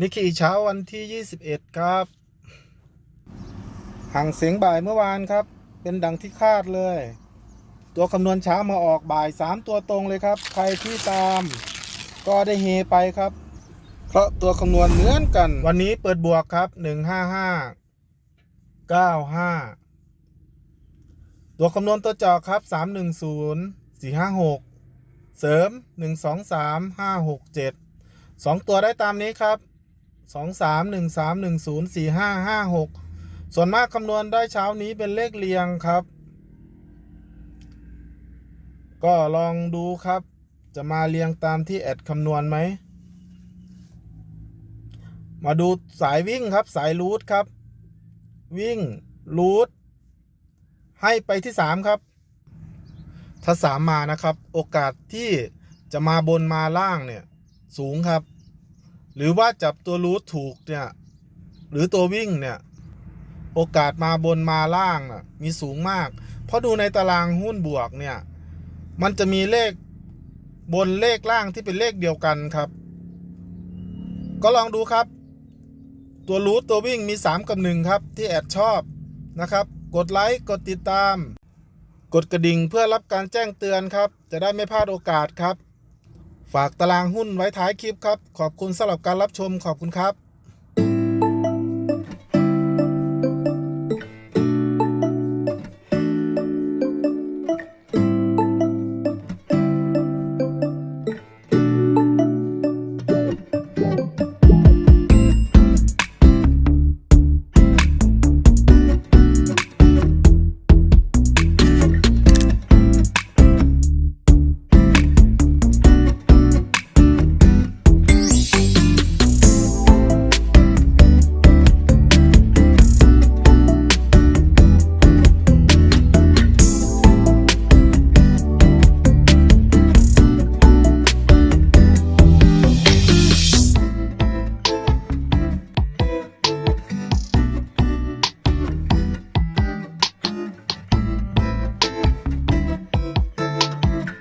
นิคีเช้าวันที่ 21 ครับห่างเสียงบ่ายเมื่อวานครับ เป็นดังที่คาดเลย ตัวคำนวณเช้ามาออกบ่าย 3 ตัวตรงเลยครับ ใครที่ตาม ก็ได้เฮไปครับ เพราะตัวคำนวณเหมือนกัน วันนี้เปิดบวกครับ 155 95 ตัวคำนวณตัวจอครับ 310 456 เสริม 1 2 3 5 6 7สองตัวได้ตามนี้ครับ สองสามหนึ่งสามหนึ่งศูนย์สี่ห้าห้าหกส่วนมากคำนวณได้เช้านี้เป็นเลขเรียงครับ ก็ลองดูครับ จะมาเรียงตามที่แอดคำนวณไหม มาดูสายวิ่งครับสายรูทครับ วิ่งรูทให้ไปที่สามครับ ถ้าสามมานะครับ โอกาสที่จะมาบนมาล่างเนี่ย สูงครับ หรือว่าจับตัวรูทถูกเนี่ยหรือตัววิ่งเนี่ยโอกาสมาบนมาล่างน่ะมีสูงมาก เพราะดูในตารางหุ้นบวกเนี่ยมันจะมีเลขบนเลขล่างที่เป็นเลขเดียวกันครับ ก็ลองดูครับ ตัวรูทตัววิ่งมี 3 กับ 1 ครับ ที่แอดชอบนะครับ กดไลค์กดติดตาม กดกระดิ่งเพื่อรับการแจ้งเตือนครับ จะได้ไม่พลาดโอกาสครับ ฝากตารางหุ้นไว้ท้ายคลิปครับ ขอบคุณสำหรับการรับชมขอบคุณครับ